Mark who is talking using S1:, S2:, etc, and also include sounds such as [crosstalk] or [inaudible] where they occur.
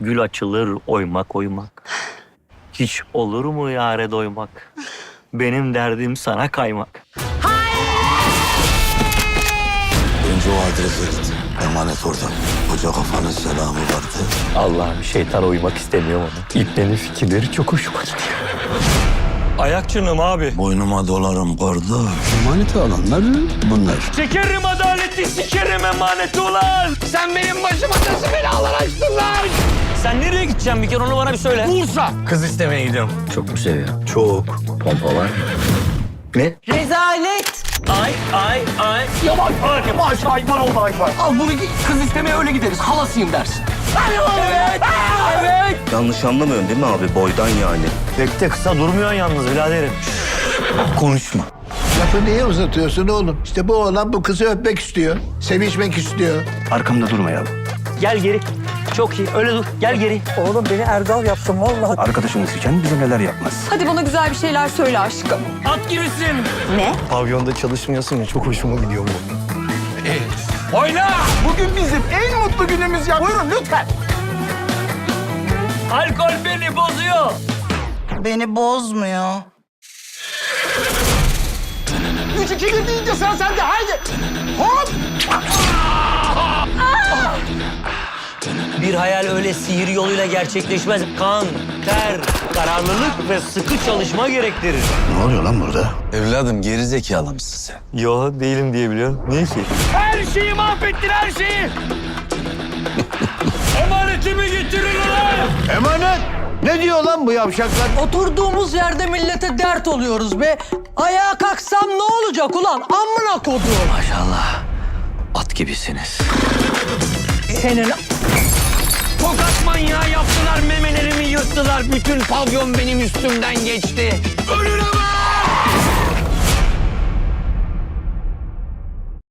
S1: Gül açılır oymak oymak. Hiç olur mu yare doymak? Benim derdim sana kaymak.
S2: Önce o adrese git. Emanet orada. Koca kafanın selamı vardı.
S1: Allah'ım şeytan uymak istemiyor onu. İplerin fikirleri çok hoşuma gidiyor. Ayakçınım abi.
S2: Boynuma dolarım kardeş. Emaneti alanlar bunlar.
S1: Sikerim adaleti, sikerim emaneti ulan. Sen benim başıma lan? Gideceksin bir kere onu bana bir söyle. Bursa. Kız istemeye gidiyorum. Çok mu seviyor?
S2: Çok.
S1: Pompa var mı? Ne?
S3: Rezalet.
S1: Ay ay ay. Yavaş ay yavaş hayvan oldu hayvan.
S4: Al bunu gi- kız istemeye öyle gideriz. Halasıyım dersin.
S1: Evet. Evet.
S2: Yanlış anlamıyorsun değil mi abi? Boydan yani.
S1: Pek de kısa durmuyorsun yalnız biraderim.
S2: Konuşma.
S5: Lafı niye uzatıyorsun oğlum? İşte bu oğlan bu kızı öpmek istiyor. Sevişmek istiyor.
S2: Arkamda durmayalım.
S1: Gel geri. Çok iyi. Öyle dur. Gel geri.
S3: Oğlum beni Erdal yaptın vallahi.
S2: Arkadaşımız iken bize neler yapmaz.
S6: Hadi bana güzel bir şeyler söyle aşkım.
S1: At gibisin.
S6: Ne?
S2: Pavyonda çalışmıyorsun ya çok hoşuma gidiyor bu.
S4: Oyna! Bugün bizim en mutlu günümüz ya. Buyurun lütfen.
S1: Alkol beni bozuyor.
S3: Beni bozmuyor.
S4: Üç iki bir deyince sıra sende. Haydi. Hop!
S1: Bir hayal öyle sihir yoluyla gerçekleşmez. Kan, ter, kararlılık ve sıkı çalışma gerektirir.
S2: Ne oluyor lan burada? Evladım geri zekalı mısın sen?
S1: Yo değilim diye biliyorum. Niye ki? Her şeyi mahvettin her şeyi. [laughs] Emanetimi getirin ulan.
S5: Emanet! Ne diyor lan bu yavşaklar?
S3: Oturduğumuz yerde millete dert oluyoruz be. Ayağa kalksam ne olacak ulan? Amına kodum.
S1: Maşallah. At gibisiniz.
S3: Senin
S1: manyağı yaptılar, memelerimi yırttılar. Bütün pavyon benim üstümden geçti. Önüne